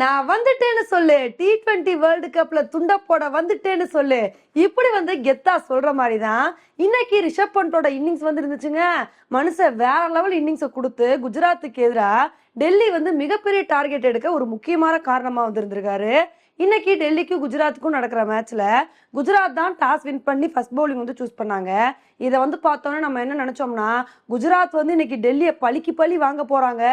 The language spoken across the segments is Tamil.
நான் வந்துட்டேன்னு சொல்லு. டி டுவெண்ட்டி வேர்ல்டு கப்ல துண்ட போட வந்துட்டேன்னு சொல்லு. இப்படி வந்து கெத்தா சொல்ற மாதிரி தான் இன்னைக்கு ரிஷப் பண்டோட இன்னிங்ஸ் வந்து இருந்துச்சுங்க மனுஷன் வேற லெவல் இன்னிங்ஸை கொடுத்து குஜராத்துக்கு எதிராக டெல்லி வந்து மிகப்பெரிய டார்கெட் எடுக்க ஒரு முக்கியமான காரணமா வந்திருந்திருக்காரு. இன்னைக்கு டெல்லிக்கும் குஜராத்துக்கும் நடக்கிற மேட்ச்ல குஜராத் தான் டாஸ் வின் பண்ணி ஃபர்ஸ்ட் பவுலிங் வந்து சூஸ் பண்ணாங்க. இதை வந்து பார்த்தோன்னே நம்ம என்ன நினச்சோம்னா குஜராத் வந்து இன்னைக்கு டெல்லியை பழிக்கு பழி வாங்க போகிறாங்க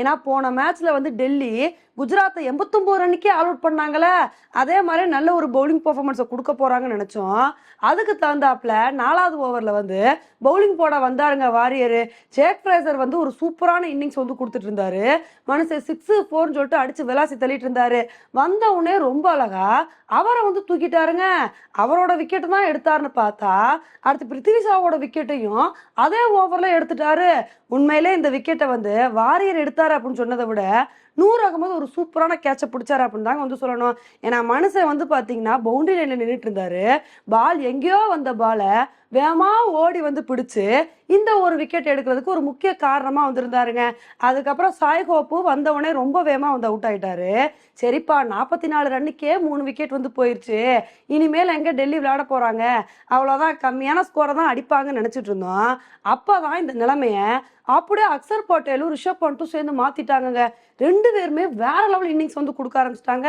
ஏன்னா போன மேட்ச்சில் வந்து டெல்லி குஜராத்தை எண்பத்தொம்போது ரன்னுக்கே ஆல் அவுட் பண்ணாங்களே. அதே மாதிரி நல்ல ஒரு பவுலிங் பெர்ஃபார்மன்ஸை கொடுக்க போகிறாங்கன்னு நினச்சோம். அதுக்கு தகுந்தாப்புல நாலாவது ஓவரில் வந்து பவுலிங் போட வந்தாருங்க வாரியர். ஜேக் ஃப்ரேசர் வந்து ஒரு சூப்பரான இன்னிங்ஸ் வந்து கொடுத்துட்டு இருந்தாரு. மனுஷன் சிக்ஸு ஃபோர்னு சொல்லிட்டு அடித்து விளாசி தள்ளிட்டு இருந்தாரு. வந்த உடனே ரொம்ப அழகா அவரை வந்து தூக்கிட்டாருங்க. அவரோட விக்கெட்டு தான் எடுத்தாருன்னு பார்த்தா அடுத்து பிருத்திவி ஜடேஜாவோட விக்கெட்டையும் அதே ஓவர்ல எடுத்துட்டாரு. உண்மையிலே இந்த விக்கெட்டை வந்து வாரியர் எடுத்தார் அப்படின்னு சொன்னதை விட நூறு அகமது ஒரு சூப்பரான கேட்சை பிடிச்சாரு அப்படின்னு தாங்க வந்து சொல்லணும். ஏன்னா மனுஷன் வந்து பார்த்தீங்கன்னா பவுண்டரி லைன்ல நின்றுட்டு இருந்தாரு பால் எங்கேயோ வந்த பாலை வேகமா ஓடி வந்து பிடிச்சு இந்த ஒரு விக்கெட் எடுக்கிறதுக்கு ஒரு முக்கிய காரணமாக வந்திருந்தாருங்க. அதுக்கப்புறம் சாய் ஹோப்பு வந்தவொடனே ரொம்ப வேகமாக வந்து அவுட் ஆயிட்டாரு. சரிப்பா நாற்பத்தி நாலு ரன்னுக்கே மூணு விக்கெட் வந்து போயிருச்சு. இனிமேல் எங்கே டெல்லி விளையாட போகிறாங்க அவ்வளோதான் கம்மியான ஸ்கோரை தான் அடிப்பாங்கன்னு நினச்சிட்டு இருந்தோம். அப்பதான் இந்த நிலைமையை அப்படியே அக்சர் பட்டேலும் ரிஷப் பண்ட்டும் சேர்ந்து மாற்றிட்டாங்கங்க ரெண்டு ரெண்டு பேருமே வேற லெவல் இன்னிங்ஸ் வந்து கொடுக்க ஆரம்பிச்சிட்டாங்க.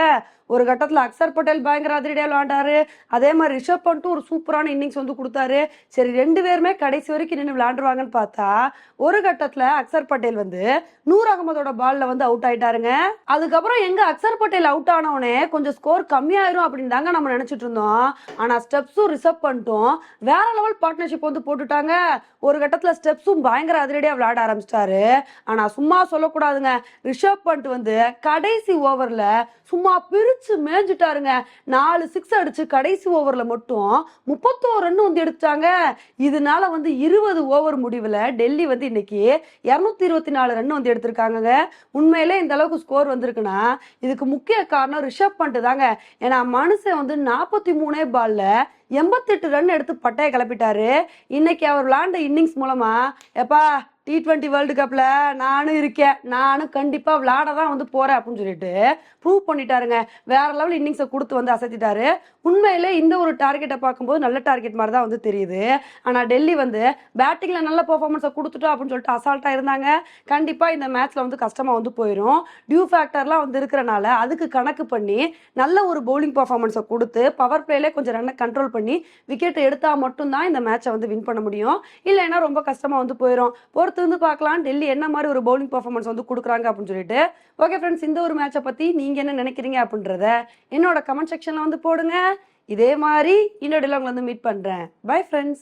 ஒரு கட்டத்தில் அக்சர் பட்டேல் பயங்கர அதிரடியாக விளாண்டாரு. அதே மாதிரி ரிஷப் பண்ணிட்டு ஒரு சூப்பரான இன்னிங்ஸ் வந்து கொடுத்தாரு. சரி ரெண்டு பேருமே கடைசி வரைக்கும் நின்று விளாண்டுருவாங்கன்னு பார்த்தா ஒரு கட்டத்தில் அக்சர் பட்டேல் வந்து நூர் அகமதோட பால்ல வந்து அவுட் ஆயிட்டாருங்க. அதுக்கப்புறம் எங்க அக்சர் பட்டேல் அவுட் ஆனவனே கொஞ்சம் ஸ்கோர் கம்மியாயிரும் அப்படின்னு தாங்க நம்ம நினைச்சிட்டு இருந்தோம். ஆனா ஸ்டெப்ஸும் ரிசர்வ் பண்ணிட்டோம் வேற லெவல் பார்ட்னர்ஷிப் வந்து போட்டுட்டாங்க. ஒரு கட்டத்தில் ஸ்டெப்ஸும் பயங்கர அதிரடியாக விளையாட ஆரம்பிச்சிட்டாரு. ஆனா சும்மா சொல்லக்கூடாதுங்க. ரிஷப் பண்ட் வந்து கடைசி ஓவர்ல சும்மா பிரிச்சு மேய்ஞ்சிட்டாருங்க நாலு சிக்ஸ் அடிச்சு கடைசி ஓவர்ல மட்டும் முப்பத்தோரு ரன் வந்து எடுத்தாங்க இதனால வந்து இருபது ஓவர் முடிவுல டெல்லி வந்து இன்னைக்கு இருநூத்தி இருபத்தி நாலு ரன் வந்து எடுத்திருக்காங்க உண்மையிலே இந்த அளவுக்கு ஸ்கோர் வந்திருக்குன்னா இதுக்கு முக்கிய காரணம் ரிஷப் பண்ட் தாங்க. ஏன்னா மனுஷன் வந்து நாற்பத்தி மூணே பால்ல எண்பத்தெட்டு ரன் எடுத்து பட்டையை கிளப்பிட்டாரு. இன்னைக்கு அவர் விளாண்ட இன்னிங்ஸ் மூலமா எப்பா டி ட்வெண்ட்டி வேர்ல்டு கப்பில் நானும் இருக்கேன். நானும் கண்டிப்பாக விளாட தான் வந்து போகிறேன் அப்படின்னு சொல்லிட்டு ப்ரூவ் பண்ணிட்டாருங்க. வேற லெவல் இன்னிங்ஸை கொடுத்து வந்து அசத்திட்டாரு. உண்மையிலே இந்த ஒரு டார்கெட்டை பார்க்கும்போது நல்ல டார்கெட் மாதிரி தான் வந்து தெரியுது. ஆனால் டெல்லி வந்து பேட்டிங்கில் நல்ல பர்ஃபார்மன்ஸை கொடுத்துட்டோம் அப்படின்னு சொல்லிட்டு அசால்ட்டாக இருந்தாங்க. கண்டிப்பாக இந்த மேட்ச்சில் வந்து கஷ்டமாக வந்து போயிடும் டியூ ஃபேக்டர்லாம் வந்து இருக்கிறனால அதுக்கு கணக்கு பண்ணி நல்ல ஒரு பவுலிங் பர்ஃபார்மன்ஸை கொடுத்து பவர் பிளேலே கொஞ்சம் ரன்னை கண்ட்ரோல் பண்ணி விக்கெட் எடுத்தால் மட்டும்தான் இந்த மேட்ச்சை வந்து வின் பண்ண முடியும். இல்லைன்னா ரொம்ப கஷ்டமாக வந்து போயிடும் பொறுத்து வந்து பார்க்கலாம். டெல்லி என்ன மாதிரி ஒரு பவுலிங் பர்ஃபார்மன்ஸ் வந்து கொடுக்குறாங்க அப்படின்னு சொல்லிட்டு. ஓகே ஃப்ரெண்ட்ஸ் இந்த ஒரு மேட்சை பற்றி நீங்கள் என்ன நினைக்கிறீங்க அப்படின்றத என்னோட கமெண்ட் செக்ஷனில் வந்து போடுங்க. இதே மாதிரி இன்னொரு வந்து மீட் பண்ணுறேன் பை ஃப்ரெண்ட்ஸ்